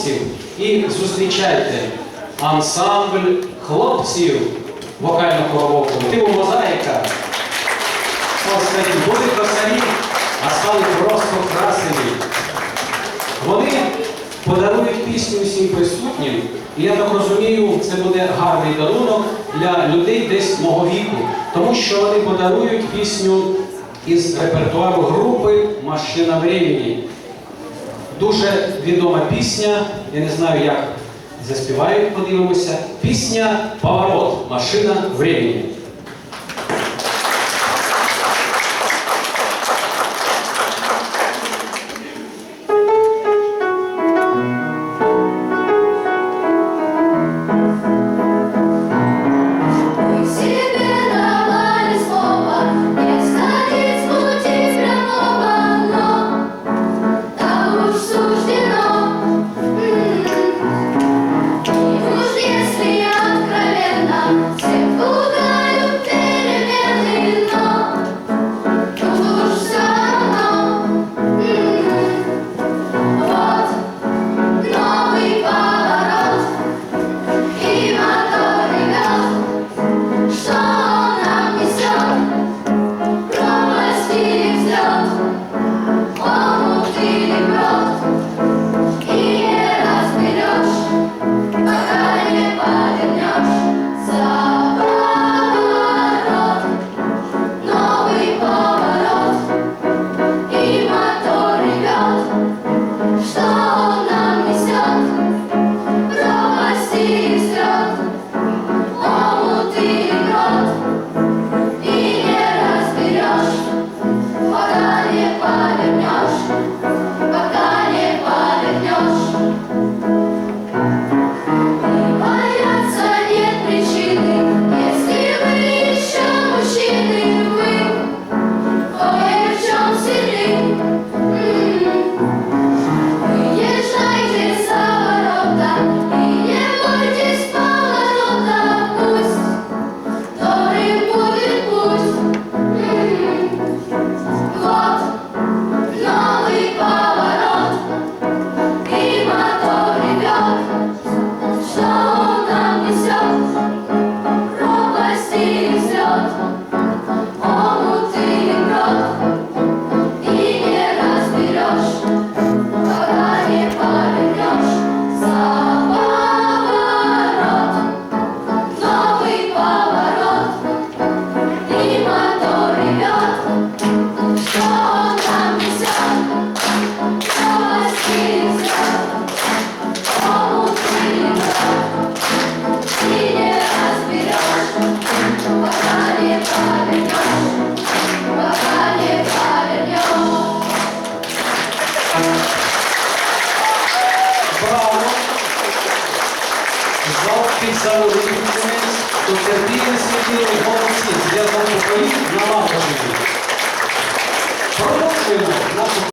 хлопців і зустрічайте ансамбль хлопців вокально-хорового колективу Мозаїка. Були красаві, а стали просто красиві. Вони подарують пісню всім присутнім. І я так розумію, це буде гарний дарунок для людей десь мого віку, тому що вони подарують пісню із репертуару групи Машина времени дуже відома пісня, я не знаю, як заспівають, подивимося. Пісня Поворот, машина времени. Thank you. Підставили кінець до терпіння святили голосів зв'язок поколінь налагоджений. Продовжуємо нашу